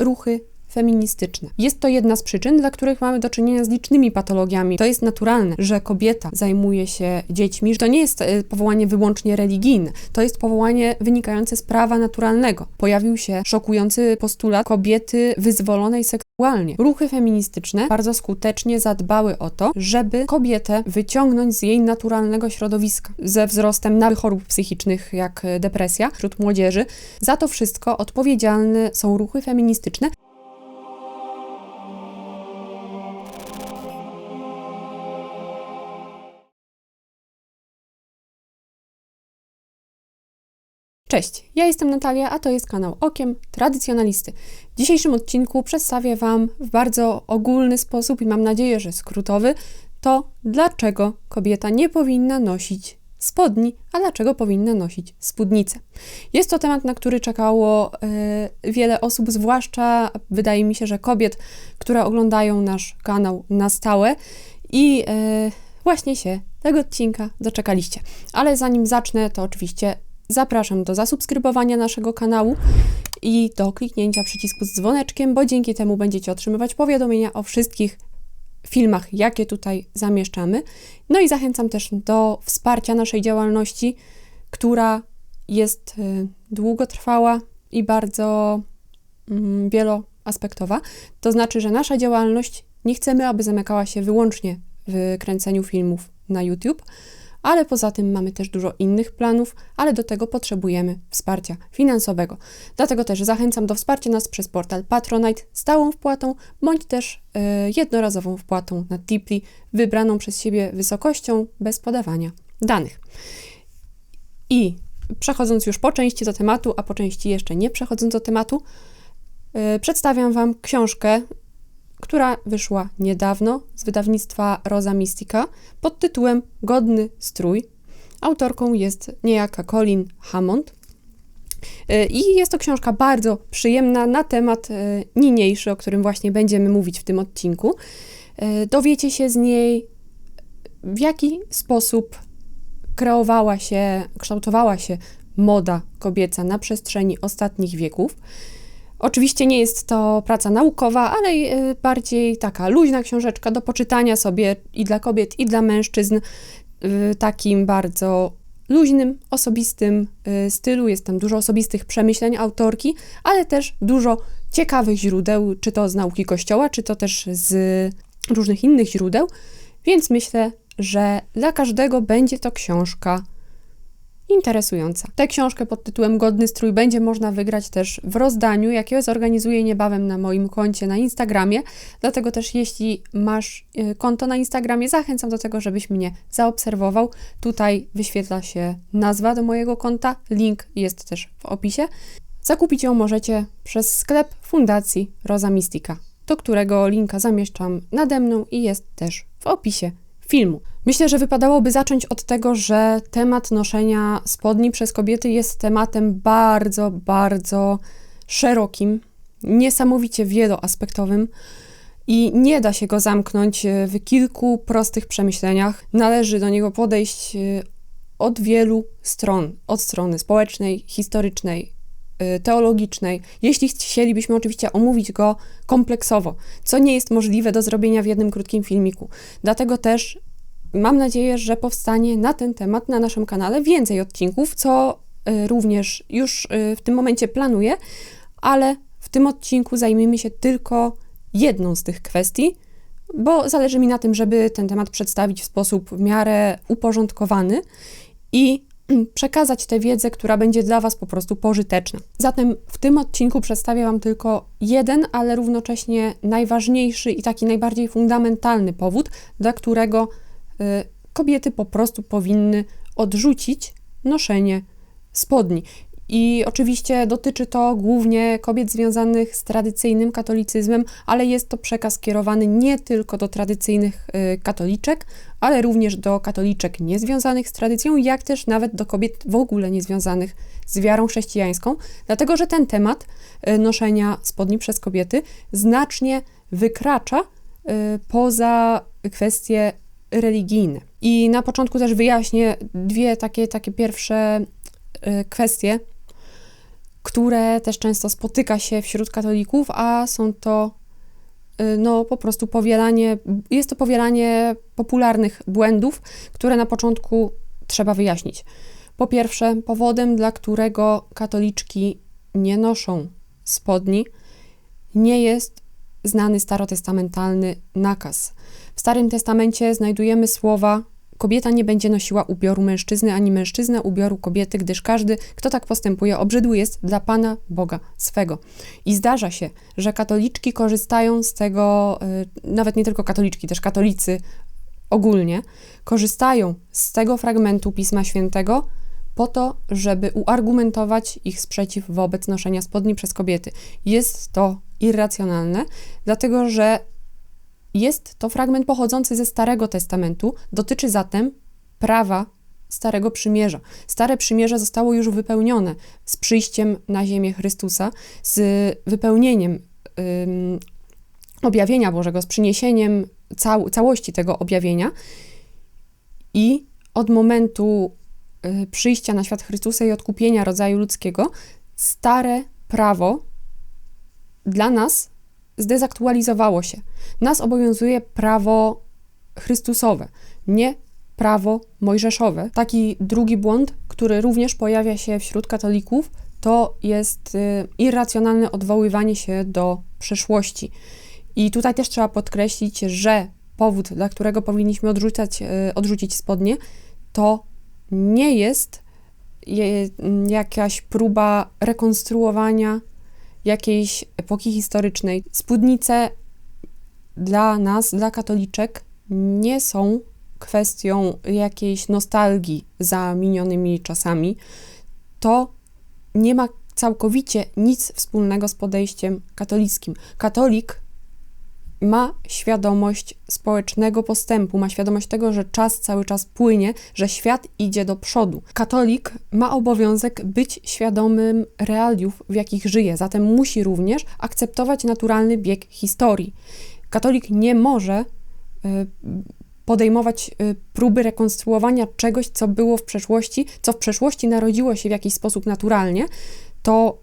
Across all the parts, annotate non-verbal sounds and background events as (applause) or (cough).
ruchy feministyczne. Jest to jedna z przyczyn, dla których mamy do czynienia z licznymi patologiami. To jest naturalne, że kobieta zajmuje się dziećmi. To nie jest e, powołanie wyłącznie religijne, to jest powołanie wynikające z prawa naturalnego. Pojawił się szokujący postulat kobiety wyzwolonej seksualnie. Ruchy feministyczne bardzo skutecznie zadbały o to, żeby kobietę wyciągnąć z jej naturalnego środowiska. Ze wzrostem na chorób psychicznych, jak depresja wśród młodzieży. Za to wszystko odpowiedzialne są ruchy feministyczne, Cześć, ja jestem Natalia, a to jest kanał Okiem Tradycjonalisty. W dzisiejszym odcinku przedstawię Wam w bardzo ogólny sposób i mam nadzieję, że skrótowy, to dlaczego kobieta nie powinna nosić spodni, a dlaczego powinna nosić spódnicę. Jest to temat, na który czekało y, wiele osób, zwłaszcza wydaje mi się, że kobiet, które oglądają nasz kanał na stałe i y, właśnie się tego odcinka doczekaliście. Ale zanim zacznę, to oczywiście Zapraszam do zasubskrybowania naszego kanału i do kliknięcia przycisku z dzwoneczkiem, bo dzięki temu będziecie otrzymywać powiadomienia o wszystkich filmach, jakie tutaj zamieszczamy. No i zachęcam też do wsparcia naszej działalności, która jest y, długotrwała i bardzo mm, wieloaspektowa. To znaczy, że nasza działalność nie chcemy, aby zamykała się wyłącznie w kręceniu filmów na YouTube ale poza tym mamy też dużo innych planów, ale do tego potrzebujemy wsparcia finansowego. Dlatego też zachęcam do wsparcia nas przez portal Patronite stałą wpłatą bądź też yy, jednorazową wpłatą na Tipli wybraną przez siebie wysokością bez podawania danych. I przechodząc już po części do tematu, a po części jeszcze nie przechodząc do tematu, yy, przedstawiam Wam książkę która wyszła niedawno z wydawnictwa Rosa Mystica pod tytułem Godny strój. Autorką jest niejaka Colin Hammond. Y, I jest to książka bardzo przyjemna na temat y, niniejszy, o którym właśnie będziemy mówić w tym odcinku. Y, dowiecie się z niej, w jaki sposób kreowała się, kształtowała się moda kobieca na przestrzeni ostatnich wieków. Oczywiście nie jest to praca naukowa, ale e, bardziej taka luźna książeczka do poczytania sobie i dla kobiet, i dla mężczyzn w takim bardzo luźnym, osobistym e, stylu. Jest tam dużo osobistych przemyśleń autorki, ale też dużo ciekawych źródeł, czy to z nauki Kościoła, czy to też z różnych innych źródeł. Więc myślę, że dla każdego będzie to książka interesująca. Tę książkę pod tytułem Godny strój będzie można wygrać też w rozdaniu, jakie zorganizuję niebawem na moim koncie na Instagramie. Dlatego też jeśli masz y, konto na Instagramie, zachęcam do tego, żebyś mnie zaobserwował. Tutaj wyświetla się nazwa do mojego konta, link jest też w opisie. Zakupić ją możecie przez sklep Fundacji Rosa Mystica, do którego linka zamieszczam nade mną i jest też w opisie filmu. Myślę, że wypadałoby zacząć od tego, że temat noszenia spodni przez kobiety jest tematem bardzo, bardzo szerokim, niesamowicie wieloaspektowym i nie da się go zamknąć w kilku prostych przemyśleniach. Należy do niego podejść e, od wielu stron, od strony społecznej, historycznej, e, teologicznej, jeśli chcielibyśmy oczywiście omówić go kompleksowo, co nie jest możliwe do zrobienia w jednym krótkim filmiku. Dlatego też Mam nadzieję, że powstanie na ten temat na naszym kanale więcej odcinków, co y, również już y, w tym momencie planuję, ale w tym odcinku zajmiemy się tylko jedną z tych kwestii, bo zależy mi na tym, żeby ten temat przedstawić w sposób w miarę uporządkowany i przekazać tę wiedzę, która będzie dla Was po prostu pożyteczna. Zatem w tym odcinku przedstawię Wam tylko jeden, ale równocześnie najważniejszy i taki najbardziej fundamentalny powód, dla którego kobiety po prostu powinny odrzucić noszenie spodni. I oczywiście dotyczy to głównie kobiet związanych z tradycyjnym katolicyzmem, ale jest to przekaz kierowany nie tylko do tradycyjnych y, katoliczek, ale również do katoliczek niezwiązanych z tradycją, jak też nawet do kobiet w ogóle niezwiązanych z wiarą chrześcijańską, dlatego że ten temat y, noszenia spodni przez kobiety znacznie wykracza poza kwestie religijne. I na początku też wyjaśnię dwie takie, takie pierwsze y, kwestie, które też często spotyka się wśród katolików, a są to y, no po prostu powielanie, jest to powielanie popularnych błędów, które na początku trzeba wyjaśnić. Po pierwsze, powodem, dla którego katoliczki nie noszą spodni, nie jest znany starotestamentalny nakaz. W Starym Testamencie znajdujemy słowa Kobieta nie będzie nosiła ubioru mężczyzny, ani mężczyzna ubioru kobiety, gdyż każdy, kto tak postępuje, obrzydły jest dla Pana Boga swego. I zdarza się, że katoliczki korzystają z tego, y, nawet nie tylko katoliczki, też katolicy ogólnie, korzystają z tego fragmentu Pisma Świętego po to, żeby uargumentować ich sprzeciw wobec noszenia spodni przez kobiety. Jest to irracjonalne, dlatego że jest to fragment pochodzący ze Starego Testamentu, dotyczy zatem prawa Starego Przymierza. Stare Przymierze zostało już wypełnione z przyjściem na ziemię Chrystusa, z wypełnieniem ym, objawienia Bożego, z przyniesieniem cał całości tego objawienia i od momentu przyjścia na świat Chrystusa i odkupienia rodzaju ludzkiego, stare prawo dla nas zdezaktualizowało się. Nas obowiązuje prawo Chrystusowe, nie prawo mojżeszowe. Taki drugi błąd, który również pojawia się wśród katolików, to jest y, irracjonalne odwoływanie się do przeszłości. I tutaj też trzeba podkreślić, że powód, dla którego powinniśmy odrzucać, y, odrzucić spodnie, to nie jest jakaś próba rekonstruowania jakiejś epoki historycznej. Spódnice dla nas, dla katoliczek, nie są kwestią jakiejś nostalgii za minionymi czasami. To nie ma całkowicie nic wspólnego z podejściem katolickim. Katolik ma świadomość społecznego postępu, ma świadomość tego, że czas cały czas płynie, że świat idzie do przodu. Katolik ma obowiązek być świadomym realiów, w jakich żyje, zatem musi również akceptować naturalny bieg historii. Katolik nie może y, podejmować y, próby rekonstruowania czegoś, co było w przeszłości, co w przeszłości narodziło się w jakiś sposób naturalnie, to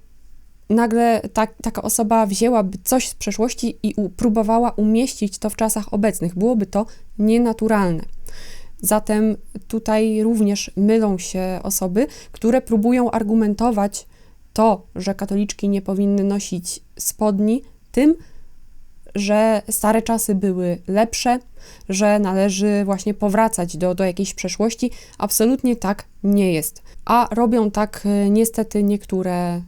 nagle tak, taka osoba wzięłaby coś z przeszłości i u, próbowała umieścić to w czasach obecnych. Byłoby to nienaturalne. Zatem tutaj również mylą się osoby, które próbują argumentować to, że katoliczki nie powinny nosić spodni, tym, że stare czasy były lepsze, że należy właśnie powracać do, do jakiejś przeszłości. Absolutnie tak nie jest. A robią tak e, niestety niektóre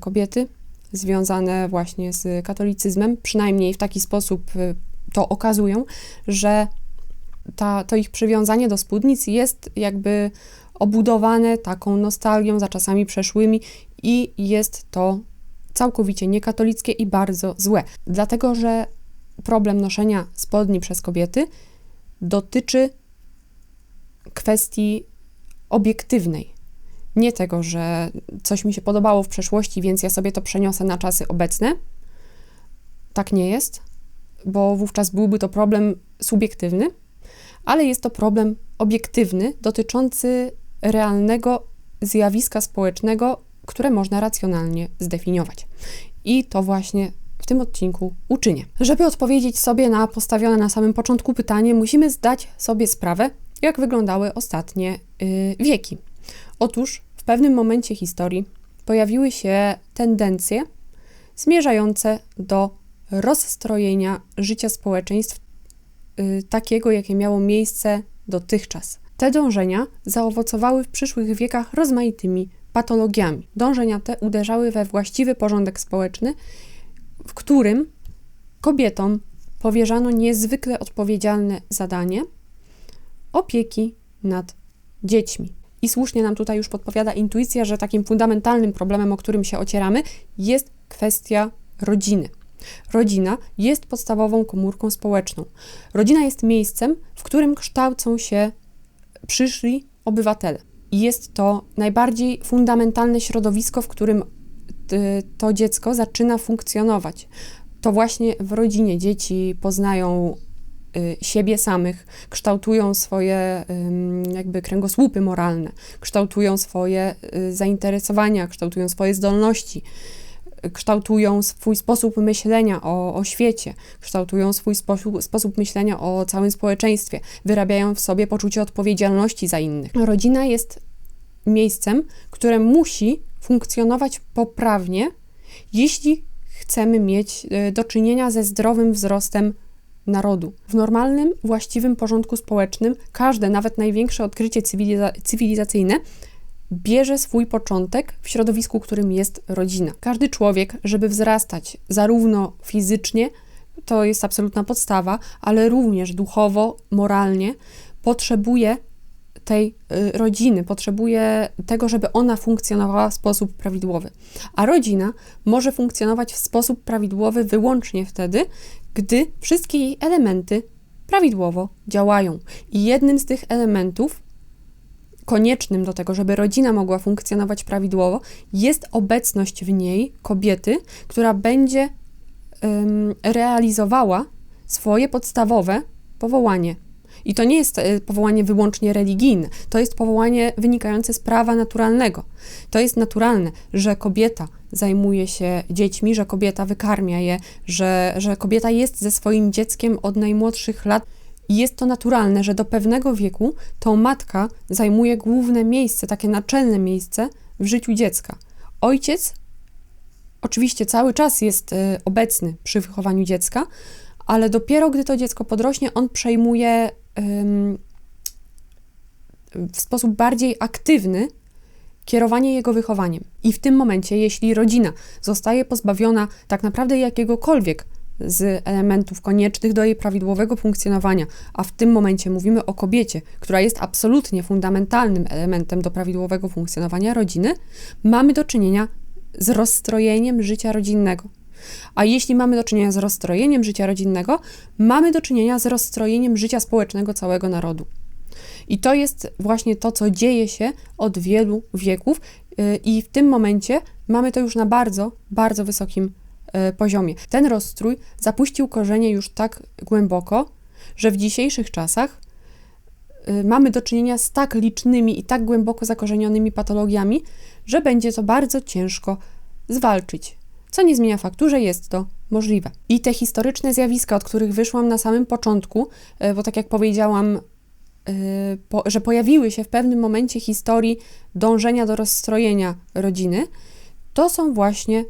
kobiety związane właśnie z katolicyzmem, przynajmniej w taki sposób y, to okazują, że ta, to ich przywiązanie do spódnic jest jakby obudowane taką nostalgią za czasami przeszłymi i jest to całkowicie niekatolickie i bardzo złe. Dlatego, że problem noszenia spodni przez kobiety dotyczy kwestii obiektywnej, nie tego, że coś mi się podobało w przeszłości, więc ja sobie to przeniosę na czasy obecne. Tak nie jest, bo wówczas byłby to problem subiektywny, ale jest to problem obiektywny dotyczący realnego zjawiska społecznego, które można racjonalnie zdefiniować. I to właśnie w tym odcinku uczynię. Żeby odpowiedzieć sobie na postawione na samym początku pytanie, musimy zdać sobie sprawę, jak wyglądały ostatnie yy, wieki. Otóż w pewnym momencie historii pojawiły się tendencje zmierzające do rozstrojenia życia społeczeństw yy, takiego, jakie miało miejsce dotychczas. Te dążenia zaowocowały w przyszłych wiekach rozmaitymi patologiami. Dążenia te uderzały we właściwy porządek społeczny, w którym kobietom powierzano niezwykle odpowiedzialne zadanie opieki nad dziećmi. I słusznie nam tutaj już podpowiada intuicja, że takim fundamentalnym problemem, o którym się ocieramy, jest kwestia rodziny. Rodzina jest podstawową komórką społeczną. Rodzina jest miejscem, w którym kształcą się przyszli obywatele. I jest to najbardziej fundamentalne środowisko, w którym to dziecko zaczyna funkcjonować. To właśnie w rodzinie dzieci poznają y, siebie samych, kształtują swoje jakby kręgosłupy moralne, kształtują swoje y, zainteresowania, kształtują swoje zdolności, kształtują swój sposób myślenia o, o świecie, kształtują swój sposób, sposób myślenia o całym społeczeństwie, wyrabiają w sobie poczucie odpowiedzialności za innych. Rodzina jest miejscem, które musi funkcjonować poprawnie, jeśli chcemy mieć do czynienia ze zdrowym wzrostem narodu. W normalnym, właściwym porządku społecznym każde, nawet największe odkrycie cywiliza cywilizacyjne bierze swój początek w środowisku, którym jest rodzina. Każdy człowiek, żeby wzrastać zarówno fizycznie, to jest absolutna podstawa, ale również duchowo, moralnie, potrzebuje tej y, rodziny, potrzebuje tego, żeby ona funkcjonowała w sposób prawidłowy. A rodzina może funkcjonować w sposób prawidłowy wyłącznie wtedy, gdy wszystkie jej elementy prawidłowo działają. I jednym z tych elementów, koniecznym do tego, żeby rodzina mogła funkcjonować prawidłowo, jest obecność w niej kobiety, która będzie um, realizowała swoje podstawowe powołanie i to nie jest e, powołanie wyłącznie religijne, to jest powołanie wynikające z prawa naturalnego. To jest naturalne, że kobieta zajmuje się dziećmi, że kobieta wykarmia je, że, że kobieta jest ze swoim dzieckiem od najmłodszych lat. I jest to naturalne, że do pewnego wieku to matka zajmuje główne miejsce, takie naczelne miejsce w życiu dziecka. Ojciec oczywiście cały czas jest e, obecny przy wychowaniu dziecka, ale dopiero gdy to dziecko podrośnie, on przejmuje w sposób bardziej aktywny kierowanie jego wychowaniem. I w tym momencie, jeśli rodzina zostaje pozbawiona tak naprawdę jakiegokolwiek z elementów koniecznych do jej prawidłowego funkcjonowania, a w tym momencie mówimy o kobiecie, która jest absolutnie fundamentalnym elementem do prawidłowego funkcjonowania rodziny, mamy do czynienia z rozstrojeniem życia rodzinnego. A jeśli mamy do czynienia z rozstrojeniem życia rodzinnego, mamy do czynienia z rozstrojeniem życia społecznego całego narodu. I to jest właśnie to, co dzieje się od wielu wieków, y, i w tym momencie mamy to już na bardzo, bardzo wysokim y, poziomie. Ten rozstrój zapuścił korzenie już tak głęboko, że w dzisiejszych czasach y, mamy do czynienia z tak licznymi i tak głęboko zakorzenionymi patologiami, że będzie to bardzo ciężko zwalczyć co nie zmienia faktu, że jest to możliwe. I te historyczne zjawiska, od których wyszłam na samym początku, e, bo tak jak powiedziałam, e, że pojawiły się w pewnym momencie historii dążenia do rozstrojenia rodziny, to są właśnie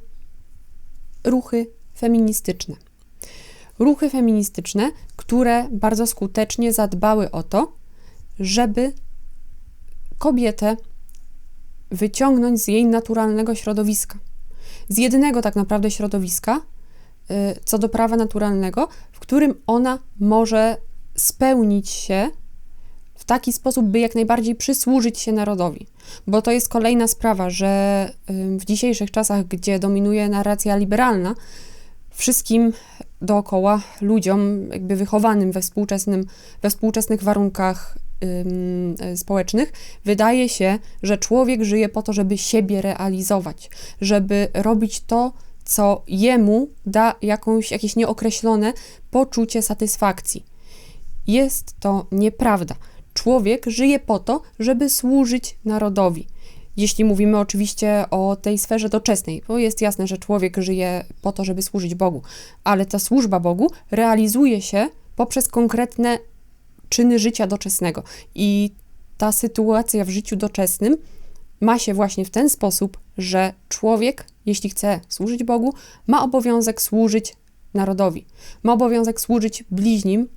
ruchy feministyczne. Ruchy feministyczne, które bardzo skutecznie zadbały o to, żeby kobietę wyciągnąć z jej naturalnego środowiska z jednego tak naprawdę środowiska, y, co do prawa naturalnego, w którym ona może spełnić się w taki sposób, by jak najbardziej przysłużyć się narodowi. Bo to jest kolejna sprawa, że y, w dzisiejszych czasach, gdzie dominuje narracja liberalna, wszystkim dookoła ludziom, jakby wychowanym we, współczesnym, we współczesnych warunkach społecznych, wydaje się, że człowiek żyje po to, żeby siebie realizować, żeby robić to, co jemu da jakąś, jakieś nieokreślone poczucie satysfakcji. Jest to nieprawda. Człowiek żyje po to, żeby służyć narodowi. Jeśli mówimy oczywiście o tej sferze doczesnej, bo jest jasne, że człowiek żyje po to, żeby służyć Bogu, ale ta służba Bogu realizuje się poprzez konkretne czyny życia doczesnego. I ta sytuacja w życiu doczesnym ma się właśnie w ten sposób, że człowiek, jeśli chce służyć Bogu, ma obowiązek służyć narodowi, ma obowiązek służyć bliźnim,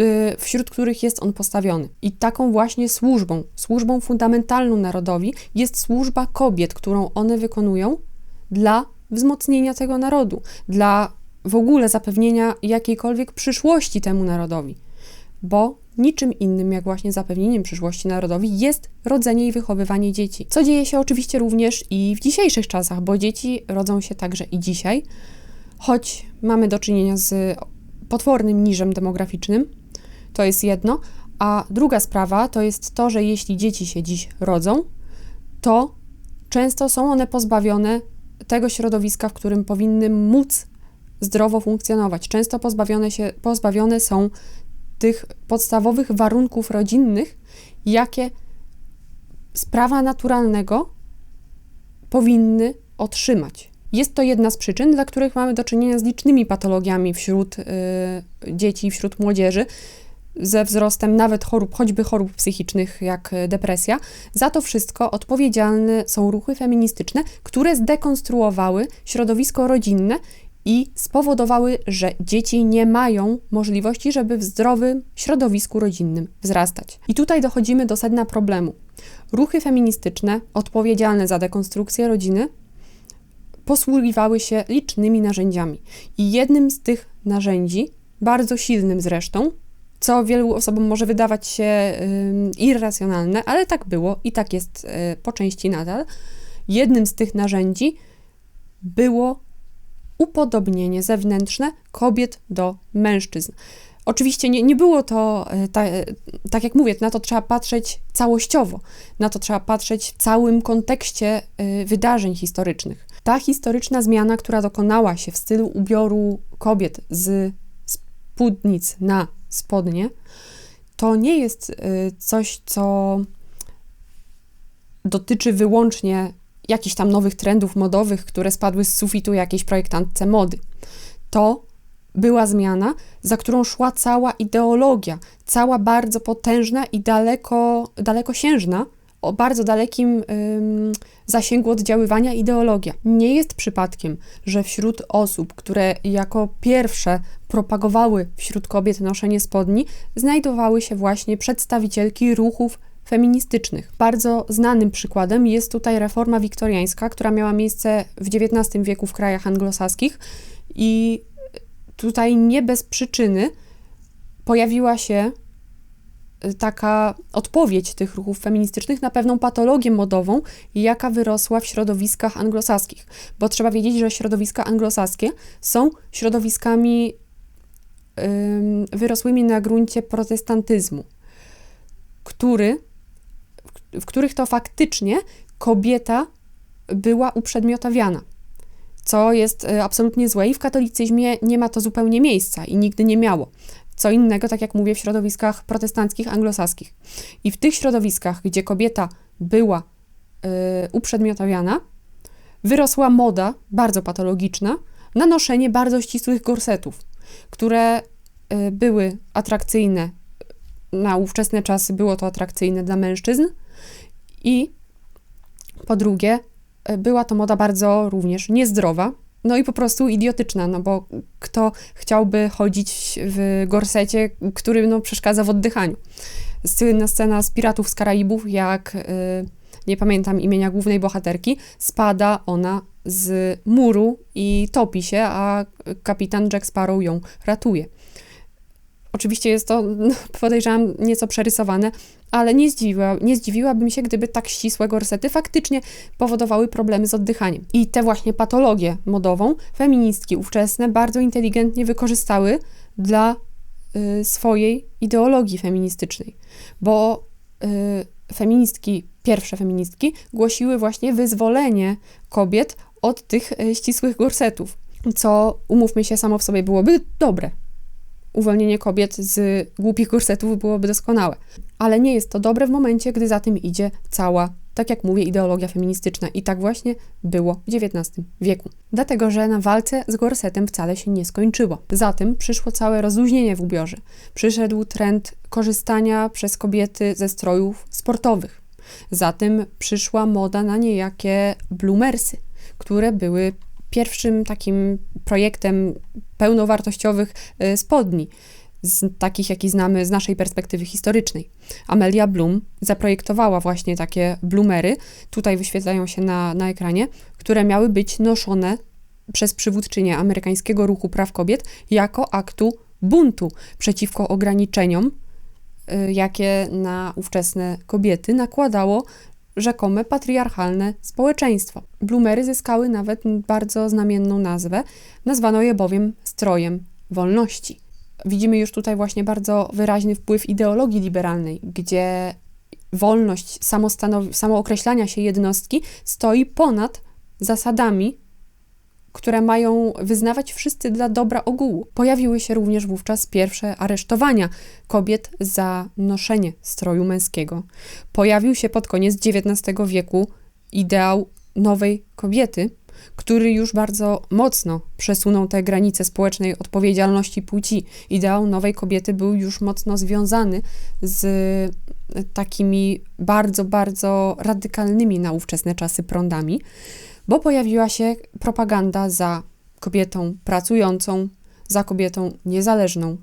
y, wśród których jest on postawiony. I taką właśnie służbą, służbą fundamentalną narodowi jest służba kobiet, którą one wykonują dla wzmocnienia tego narodu, dla w ogóle zapewnienia jakiejkolwiek przyszłości temu narodowi bo niczym innym jak właśnie zapewnieniem przyszłości narodowi jest rodzenie i wychowywanie dzieci. Co dzieje się oczywiście również i w dzisiejszych czasach, bo dzieci rodzą się także i dzisiaj, choć mamy do czynienia z potwornym niżem demograficznym, to jest jedno, a druga sprawa to jest to, że jeśli dzieci się dziś rodzą, to często są one pozbawione tego środowiska, w którym powinny móc zdrowo funkcjonować. Często pozbawione, się, pozbawione są tych podstawowych warunków rodzinnych, jakie z prawa naturalnego powinny otrzymać. Jest to jedna z przyczyn, dla których mamy do czynienia z licznymi patologiami wśród y, dzieci, wśród młodzieży, ze wzrostem nawet chorób, choćby chorób psychicznych jak depresja. Za to wszystko odpowiedzialne są ruchy feministyczne, które zdekonstruowały środowisko rodzinne i spowodowały, że dzieci nie mają możliwości, żeby w zdrowym środowisku rodzinnym wzrastać. I tutaj dochodzimy do sedna problemu. Ruchy feministyczne odpowiedzialne za dekonstrukcję rodziny posługiwały się licznymi narzędziami. I jednym z tych narzędzi, bardzo silnym zresztą, co wielu osobom może wydawać się irracjonalne, ale tak było i tak jest y, po części nadal. Jednym z tych narzędzi było upodobnienie zewnętrzne kobiet do mężczyzn. Oczywiście nie, nie było to, e, ta, e, tak jak mówię, na to trzeba patrzeć całościowo, na to trzeba patrzeć w całym kontekście e, wydarzeń historycznych. Ta historyczna zmiana, która dokonała się w stylu ubioru kobiet z spódnic na spodnie, to nie jest coś, co dotyczy wyłącznie jakichś tam nowych trendów modowych, które spadły z sufitu jakiejś projektantce mody. To była zmiana, za którą szła cała ideologia, cała bardzo potężna i daleko, dalekosiężna, o bardzo dalekim ym, zasięgu oddziaływania ideologia. Nie jest przypadkiem, że wśród osób, które jako pierwsze propagowały wśród kobiet noszenie spodni, znajdowały się właśnie przedstawicielki ruchów feministycznych. Bardzo znanym przykładem jest tutaj reforma wiktoriańska, która miała miejsce w XIX wieku w krajach anglosaskich i tutaj nie bez przyczyny pojawiła się y, taka odpowiedź tych ruchów feministycznych na pewną patologię modową, jaka wyrosła w środowiskach anglosaskich. Bo trzeba wiedzieć, że środowiska anglosaskie są środowiskami wyrosłymi na gruncie protestantyzmu, który w których to faktycznie kobieta była uprzedmiotawiana, co jest e, absolutnie złe i w katolicyzmie nie ma to zupełnie miejsca i nigdy nie miało. Co innego, tak jak mówię, w środowiskach protestanckich, anglosaskich. I w tych środowiskach, gdzie kobieta była y, uprzedmiotawiana, wyrosła moda bardzo patologiczna na noszenie bardzo ścisłych gorsetów, które y, były atrakcyjne na ówczesne czasy, było to atrakcyjne dla mężczyzn, i po drugie, e, była to moda bardzo również niezdrowa, no i po prostu idiotyczna, no bo kto chciałby chodzić w gorsecie, który no, przeszkadza w oddychaniu. Słynna scena z Piratów z Karaibów, jak yy, nie pamiętam imienia głównej bohaterki, spada ona z muru i topi się, a kapitan Jack Sparrow ją ratuje. Oczywiście jest to, (laughs) podejrzewam, nieco przerysowane, ale nie, zdziwiła, nie zdziwiłabym się, gdyby tak ścisłe gorsety faktycznie powodowały problemy z oddychaniem. I tę właśnie patologię modową feministki ówczesne bardzo inteligentnie wykorzystały dla y, swojej ideologii feministycznej, bo y, feministki, pierwsze feministki, głosiły właśnie wyzwolenie kobiet od tych y, ścisłych gorsetów, co umówmy się samo w sobie byłoby dobre, uwolnienie kobiet z głupich korsetów byłoby doskonałe. Ale nie jest to dobre w momencie, gdy za tym idzie cała, tak jak mówię, ideologia feministyczna. I tak właśnie było w XIX wieku. Dlatego, że na walce z gorsetem wcale się nie skończyło. Zatem przyszło całe rozluźnienie w ubiorze. Przyszedł trend korzystania przez kobiety ze strojów sportowych. Zatem przyszła moda na niejakie bloomersy, które były pierwszym takim projektem pełnowartościowych y, spodni, z takich, jaki znamy z naszej perspektywy historycznej. Amelia Bloom zaprojektowała właśnie takie bloomery, tutaj wyświetlają się na, na ekranie, które miały być noszone przez przywódczynię amerykańskiego ruchu praw kobiet jako aktu buntu przeciwko ograniczeniom, y, jakie na ówczesne kobiety nakładało rzekome patriarchalne społeczeństwo. Blumery zyskały nawet bardzo znamienną nazwę, nazwano je bowiem strojem wolności. Widzimy już tutaj właśnie bardzo wyraźny wpływ ideologii liberalnej, gdzie wolność samookreślania się jednostki stoi ponad zasadami, które mają wyznawać wszyscy dla dobra ogółu. Pojawiły się również wówczas pierwsze aresztowania kobiet za noszenie stroju męskiego. Pojawił się pod koniec XIX wieku ideał nowej kobiety, który już bardzo mocno przesunął te granice społecznej odpowiedzialności płci. Ideał nowej kobiety był już mocno związany z takimi bardzo, bardzo radykalnymi na ówczesne czasy prądami, bo pojawiła się propaganda za kobietą pracującą, za kobietą niezależną.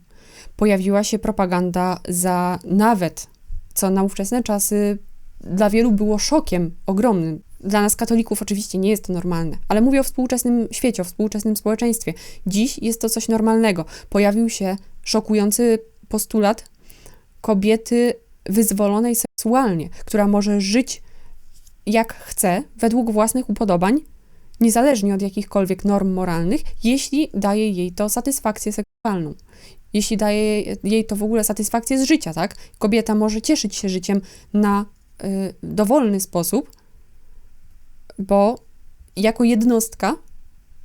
Pojawiła się propaganda za nawet, co na ówczesne czasy dla wielu było szokiem ogromnym. Dla nas, katolików, oczywiście nie jest to normalne, ale mówię o współczesnym świecie, o współczesnym społeczeństwie. Dziś jest to coś normalnego. Pojawił się szokujący postulat kobiety wyzwolonej seksualnie, która może żyć jak chce, według własnych upodobań, niezależnie od jakichkolwiek norm moralnych, jeśli daje jej to satysfakcję seksualną. Jeśli daje jej to w ogóle satysfakcję z życia, tak? Kobieta może cieszyć się życiem na y, dowolny sposób, bo jako jednostka,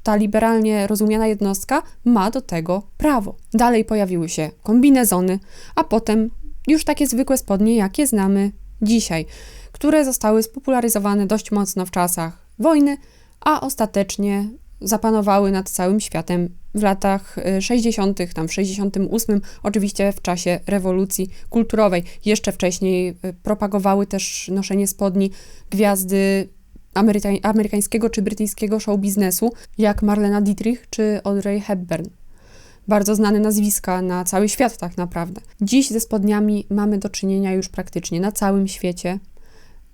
ta liberalnie rozumiana jednostka ma do tego prawo. Dalej pojawiły się kombinezony, a potem już takie zwykłe spodnie, jakie znamy dzisiaj, które zostały spopularyzowane dość mocno w czasach wojny, a ostatecznie zapanowały nad całym światem w latach 60., tam w 68, oczywiście w czasie rewolucji kulturowej. Jeszcze wcześniej y, propagowały też noszenie spodni gwiazdy ameryka- amerykańskiego czy brytyjskiego show biznesu, jak Marlena Dietrich czy Audrey Hepburn. Bardzo znane nazwiska na cały świat, tak naprawdę. Dziś ze spodniami mamy do czynienia już praktycznie na całym świecie,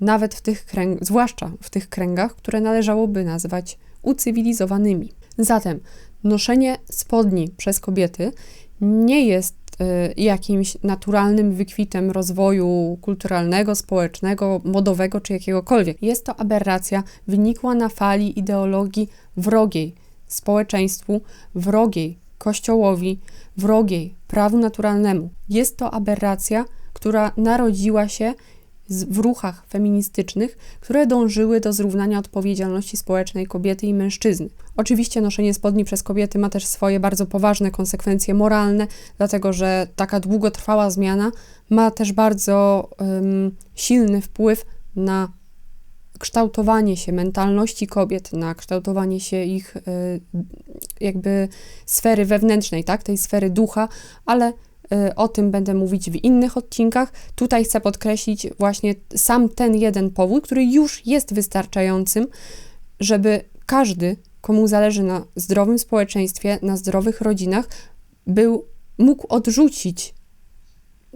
nawet w tych kręgach, zwłaszcza w tych kręgach, które należałoby nazwać ucywilizowanymi. Zatem noszenie spodni przez kobiety nie jest y, jakimś naturalnym wykwitem rozwoju kulturalnego, społecznego, modowego czy jakiegokolwiek. Jest to aberracja wynikła na fali ideologii wrogiej społeczeństwu, wrogiej kościołowi, wrogiej prawu naturalnemu. Jest to aberracja, która narodziła się w ruchach feministycznych, które dążyły do zrównania odpowiedzialności społecznej kobiety i mężczyzny. Oczywiście noszenie spodni przez kobiety ma też swoje bardzo poważne konsekwencje moralne, dlatego że taka długotrwała zmiana ma też bardzo um, silny wpływ na kształtowanie się mentalności kobiet, na kształtowanie się ich y, jakby sfery wewnętrznej, tak, tej sfery ducha, ale o tym będę mówić w innych odcinkach. Tutaj chcę podkreślić właśnie sam ten jeden powód, który już jest wystarczającym, żeby każdy, komu zależy na zdrowym społeczeństwie, na zdrowych rodzinach, był mógł odrzucić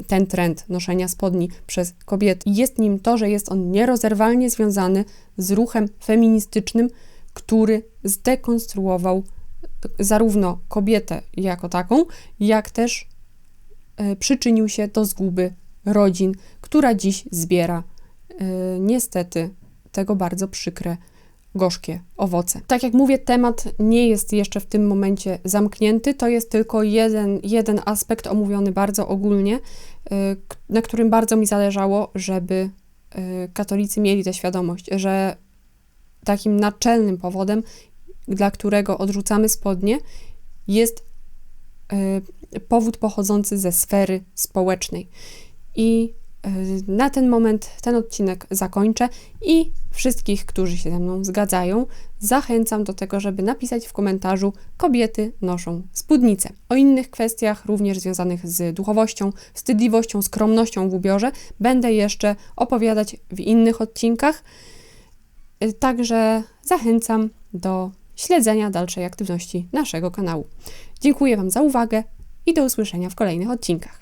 ten trend noszenia spodni przez kobiety. Jest nim to, że jest on nierozerwalnie związany z ruchem feministycznym, który zdekonstruował zarówno kobietę jako taką, jak też y, przyczynił się do zguby rodzin, która dziś zbiera y, niestety tego bardzo przykre gorzkie owoce. Tak jak mówię, temat nie jest jeszcze w tym momencie zamknięty, to jest tylko jeden, jeden aspekt omówiony bardzo ogólnie, y, na którym bardzo mi zależało, żeby katolicy mieli tę świadomość, że takim naczelnym powodem, dla którego odrzucamy spodnie, jest powód pochodzący ze sfery społecznej. I na ten moment ten odcinek zakończę i wszystkich, którzy się ze mną zgadzają, zachęcam do tego, żeby napisać w komentarzu: Kobiety noszą spódnicę. O innych kwestiach, również związanych z duchowością, wstydliwością, skromnością w ubiorze, będę jeszcze opowiadać w innych odcinkach. Także zachęcam do śledzenia dalszej aktywności naszego kanału. Dziękuję Wam za uwagę i do usłyszenia w kolejnych odcinkach.